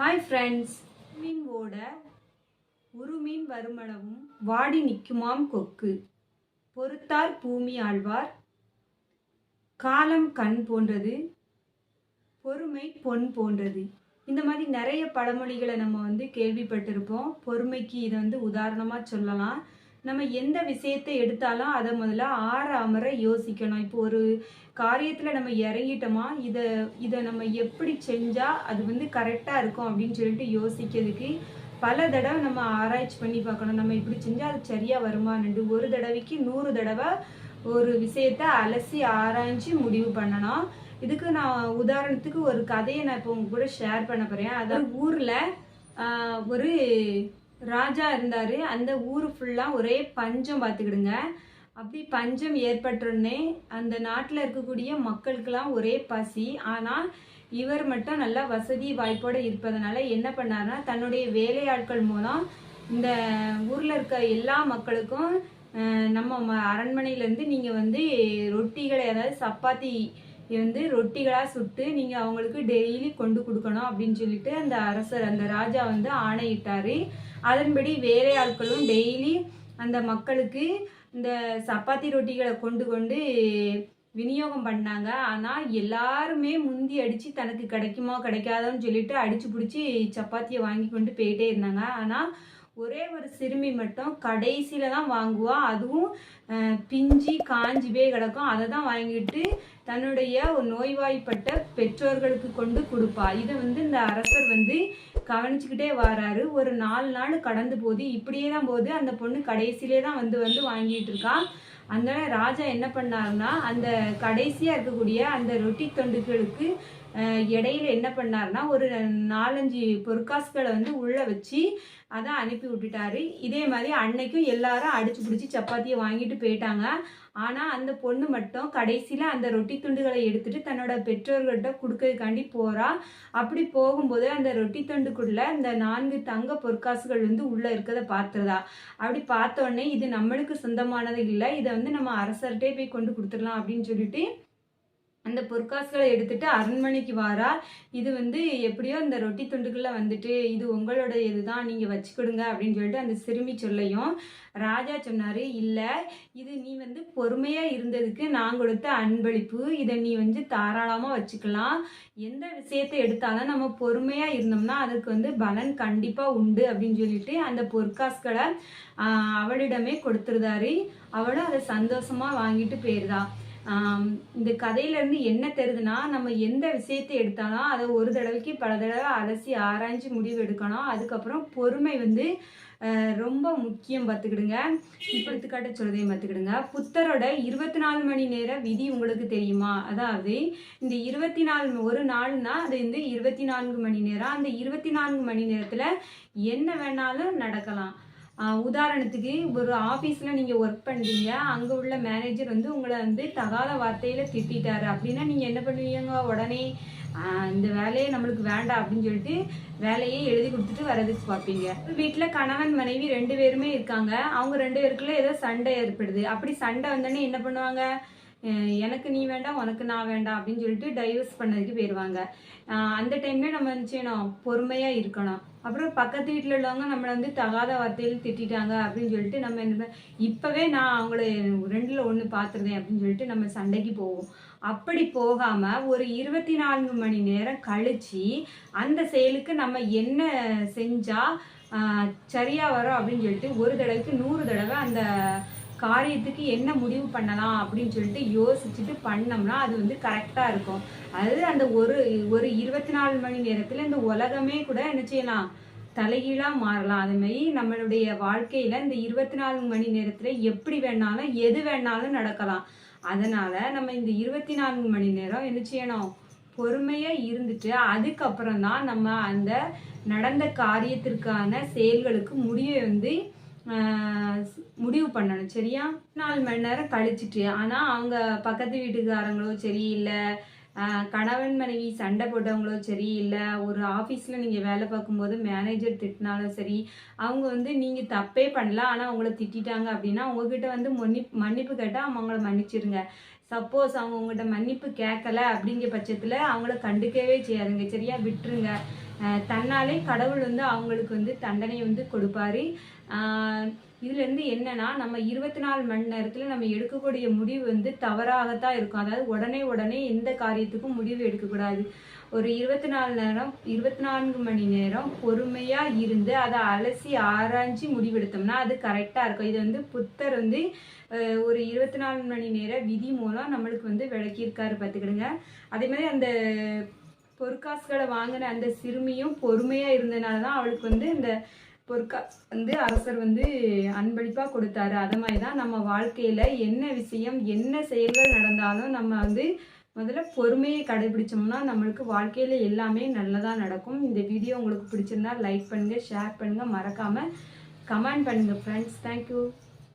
Hi friends மீன் ஒரு மீன் வருமளவும் வாடி நிற்குமாம் கொக்கு. பொறுத்தார் பூமி ஆழ்வார். காலம் கண் போன்றது பொறுமை பொன் போன்றது. இந்த மாதிரி நிறைய பழமொழிகளை நம்ம வந்து கேள்விப்பட்டிருப்போம். பொறுமைக்கு இதை வந்து உதாரணமாக சொல்லலாம். நம்ம எந்த விஷயத்தை எடுத்தாலும் அதை முதல்ல ஆற அமர யோசிக்கணும். இப்போ ஒரு காரியத்தில் நம்ம இறங்கிட்டோமா இதை இதை நம்ம எப்படி செஞ்சால் அது வந்து கரெக்டாக இருக்கும் அப்படின்னு சொல்லிட்டு யோசிக்கிறதுக்கு பல தடவை நம்ம ஆராய்ச்சி பண்ணி பார்க்கணும். நம்ம இப்படி செஞ்சால் அது சரியாக வருமானு ஒரு தடவைக்கு நூறு தடவை ஒரு விஷயத்த அலசி ஆராய்ச்சி முடிவு பண்ணணும். இதுக்கு நான் உதாரணத்துக்கு ஒரு கதையை நான் இப்போ உங்க கூட ஷேர் பண்ண போகிறேன் அதாவது ஊரில் ஒரு ராஜா இருந்தார். அந்த ஊர் ஃபுல்லாக ஒரே பஞ்சம் பார்த்துக்கிடுங்க. அப்படி பஞ்சம் ஏற்பட்டோடனே அந்த நாட்டில் இருக்கக்கூடிய மக்களுக்கெல்லாம் ஒரே பசி. ஆனால் இவர் மட்டும் நல்லா வசதி வாய்ப்போடு இருப்பதனால என்ன பண்ணாருன்னா தன்னுடைய வேலையாட்கள் மூலம் இந்த ஊரில் இருக்க எல்லா மக்களுக்கும் நம்ம ம- அரண்மனையிலேருந்து நீங்கள் வந்து ரொட்டிகளை அதாவது சப்பாத்தி வந்து ரொட்டிகளாக சுட்டு நீங்கள் அவங்களுக்கு டெய்லி கொண்டு கொடுக்கணும் அப்படின்னு சொல்லிட்டு அந்த அரசர் அந்த ராஜா வந்து ஆணையிட்டார். அதன்படி வேலையாட்களும் டெய்லி அந்த மக்களுக்கு இந்த சப்பாத்தி ரொட்டிகளை கொண்டு கொண்டு விநியோகம் பண்ணாங்க. ஆனால் எல்லாருமே முந்தி அடித்து தனக்கு கிடைக்குமோ கிடைக்காதோன்னு சொல்லிட்டு அடித்து பிடிச்சி சப்பாத்தியை வாங்கி கொண்டு போயிட்டே இருந்தாங்க. ஆனால் ஒரே ஒரு சிறுமி மட்டும் கடைசியில் தான் வாங்குவா. அதுவும் பிஞ்சி காஞ்சி போய் கிடக்கும். அதை தான் வாங்கிட்டு தன்னுடைய ஒரு நோய்வாய்ப்பட்ட பெற்றோர்களுக்கு கொண்டு கொடுப்பா. இதை வந்து இந்த அரசர் வந்து கவனிச்சுக்கிட்டே வராரு. ஒரு நாலு நாள் கடந்து போது இப்படியே தான் போகுது. அந்த பொண்ணு கடைசியிலே தான் வந்து வந்து வாங்கிட்டு இருக்கா. அந்த ராஜா என்ன பண்ணாருன்னா அந்த கடைசியாக இருக்கக்கூடிய அந்த ரொட்டி தொண்டுகளுக்கு இடையில என்ன பண்ணாருன்னா ஒரு நாலஞ்சு பொற்காசுகளை வந்து உள்ளே வச்சு அதை அனுப்பி விட்டுட்டாரு. இதே மாதிரி அன்னைக்கும் எல்லாரும் அடிச்சு பிடிச்சி சப்பாத்தியை வாங்கிட்டு போயிட்டாங்க. ஆனால் அந்த பொண்ணு மட்டும் கடைசியில் அந்த ரொட்டி துண்டுகளை எடுத்துட்டு தன்னோட பெற்றோர்கள்ட்ட கொடுக்கறதுக்காண்டி போறா. அப்படி போகும்போது அந்த ரொட்டி துண்டுக்குள்ள இந்த நான்கு தங்க பொற்காசுகள் வந்து உள்ளே இருக்கிறத பார்த்துருதா அப்படி பார்த்த உடனே இது நம்மளுக்கு சொந்தமானது இல்லை இதை வந்து நம்ம அரசர்கிட்டே போய் கொண்டு கொடுத்துடலாம் அப்படின்னு சொல்லிட்டு அந்த பொற்காசுகளை எடுத்துட்டு அரண்மனைக்கு வாரா. இது வந்து எப்படியோ இந்த ரொட்டி துண்டுக்குள்ள வந்துட்டு இது உங்களோட இதுதான் நீங்க வச்சுக்கிடுங்க அப்படின்னு சொல்லிட்டு அந்த சிறுமி சொல்லையும் ராஜா சொன்னாரு. இல்ல இது நீ வந்து பொறுமையா இருந்ததுக்கு நான் கொடுத்த அன்பளிப்பு. இதை நீ வந்து தாராளமா வச்சுக்கலாம். எந்த விஷயத்தை எடுத்தாலும் நம்ம பொறுமையா இருந்தோம்னா அதுக்கு வந்து பலன் கண்டிப்பா உண்டு அப்படின்னு சொல்லிட்டு அந்த பொற்காசுகளை அவளிடமே கொடுத்துருதாரு அவளும் அதை சந்தோஷமா வாங்கிட்டு போயிருதா இந்த கதையிலேருந்து என்ன தெரியுதுன்னா நம்ம எந்த விஷயத்தை எடுத்தாலும் அதை ஒரு தடவைக்கு பல தடவை அலசி ஆராய்ஞ்சு முடிவு எடுக்கணும். அதுக்கப்புறம் பொறுமை வந்து ரொம்ப முக்கியம் பார்த்துக்கிடுங்க. இப்போ எடுத்துக்காட்ட சொல்றதையும் பார்த்துக்கிடுங்க. புத்தரோட இருபத்தி நாலு மணி நேர விதி உங்களுக்கு தெரியுமா? அதாவது இந்த இருபத்தி நாலு ஒரு நாள்னா அது வந்து இருபத்தி நான்கு மணி நேரம். அந்த இருபத்தி நான்கு மணி நேரத்தில் என்ன வேணாலும் நடக்கலாம். உதாரணத்துக்கு ஒரு ஆஃபீஸில் நீங்கள் ஒர்க் பண்ணுறீங்க அங்கே உள்ள மேனேஜர் வந்து உங்களை வந்து தகாத வார்த்தையில் திட்டாரு அப்படின்னா நீங்கள் என்ன பண்ணுவீங்க? உடனே இந்த வேலையை நம்மளுக்கு வேண்டாம் அப்படின்னு சொல்லிட்டு வேலையே எழுதி கொடுத்துட்டு வரதுக்கு பார்ப்பீங்க. வீட்டில் கணவன் மனைவி ரெண்டு பேருமே இருக்காங்க. அவங்க ரெண்டு பேருக்குள்ள ஏதோ சண்டை ஏற்படுது. அப்படி சண்டை வந்தோடனே என்ன பண்ணுவாங்க? எனக்கு நீ வேண்டாம் உனக்கு நான் வேண்டாம் அப்படின்னு சொல்லிட்டு டைவர்ஸ் பண்ணதுக்கு போயிடுவாங்க அந்த டைம்ல நம்ம என்ன செய்யணும்? பொறுமையாக இருக்கணும். அப்புறம் பக்கத்து வீட்டில் உள்ளவங்க நம்மளை வந்து தகாத வார்த்தையில் திட்டிட்டாங்க அப்படின்னு சொல்லிட்டு நம்ம என்ன பண்ண- நான் அவங்கள ரெண்டில் ஒன்று பார்த்துருந்தேன் அப்படின்னு சொல்லிட்டு நம்ம சண்டைக்கு போவோம். அப்படி போகாமல் ஒரு இருபத்தி நான்கு மணி நேரம் கழித்து அந்த செயலுக்கு நம்ம என்ன செஞ்சால் சரியாக வரும் அப்படின்னு சொல்லிட்டு ஒரு தடவைக்கு நூறு தடவை அந்த காரியத்துக்கு என்ன முடிவு பண்ணலாம் அப்படின்னு சொல்லிட்டு யோசிச்சுட்டு பண்ணோம்னா அது வந்து கரெக்டாக இருக்கும். அது அந்த ஒரு ஒரு இருபத்தி நாலு மணி நேரத்தில் இந்த உலகமே கூட என்ன செய்யலாம்? தலைகீழாக மாறலாம். அது நம்மளுடைய வாழ்க்கையில் இந்த இருபத்தி நாலு மணி நேரத்தில் எப்படி வேணாலும் எது வேணாலும் நடக்கலாம். அதனால் நம்ம இந்த இருபத்தி நான்கு மணி நேரம் என்ன செய்யணும்? பொறுமையாக இருந்துட்டு அதுக்கப்புறம் தான் நம்ம அந்த நடந்த காரியத்திற்கான செயல்களுக்கு முடிவை வந்து முடிவு பண்ணணும் சரியா? நாலு மணி நேரம் கழிச்சிட்டு ஆனால் அவங்க பக்கத்து வீட்டுக்காரங்களோ சரி இல்லை கணவன் மனைவி சண்டை போட்டவங்களோ சரி இல்லை ஒரு ஆஃபீஸில் நீங்கள் வேலை பார்க்கும்போது மேனேஜர் திட்டினாலும் சரி அவங்க வந்து நீங்கள் தப்பே பண்ணல ஆனால் அவங்கள திட்டிட்டாங்க அப்படின்னா உங்ககிட்ட வந்து மன்னிப்பு மன்னிப்பு கேட்டால் அவங்கள மன்னிச்சிருங்க. சப்போஸ் அவங்க உங்கள்கிட்ட மன்னிப்பு கேட்கல அப்படிங்கிற பட்சத்தில் அவங்கள கண்டுக்கவே செய்யாதுங்க சரியா? விட்டுருங்க. தன்னாலே கடவுள் வந்து அவங்களுக்கு வந்து தண்டனை வந்து கொடுப்பாரு. இதுலேருந்து இதுல இருந்து என்னன்னா நம்ம இருபத்தி நாலு மணி நேரத்துல நம்ம எடுக்கக்கூடிய முடிவு வந்து தவறாகத்தான் இருக்கும். அதாவது உடனே உடனே எந்த காரியத்துக்கும் முடிவு எடுக்கக்கூடாது. ஒரு இருபத்தி நாலு நேரம் இருபத்தி நான்கு மணி நேரம் பொறுமையா இருந்து அதை அலசி ஆராய்ஞ்சு முடிவெடுத்தோம்னா அது கரெக்டா இருக்கும். இது வந்து புத்தர் வந்து ஒரு இருபத்தி நாலு மணி நேர விதி மூலம் நம்மளுக்கு வந்து விளக்கியிருக்காரு பார்த்துக்கிடுங்க. அதே மாதிரி அந்த பொற்காசுகளை வாங்கின அந்த சிறுமியும் பொறுமையாக இருந்தனால தான் அவளுக்கு வந்து இந்த பொற்காசு வந்து அரசர் வந்து அன்பளிப்பாக கொடுத்தாரு. அது மாதிரி தான் நம்ம வாழ்க்கையில் என்ன விஷயம் என்ன செயல்கள் நடந்தாலும் நம்ம வந்து முதல்ல பொறுமையை கடைபிடிச்சோம்னா நம்மளுக்கு வாழ்க்கையில் எல்லாமே நல்லதாக நடக்கும். இந்த வீடியோ உங்களுக்கு பிடிச்சிருந்தா லைக் பண்ணுங்கள் ஷேர் பண்ணுங்கள் மறக்காமல் கமெண்ட் பண்ணுங்கள் ஃப்ரெண்ட்ஸ் தேங்க்யூ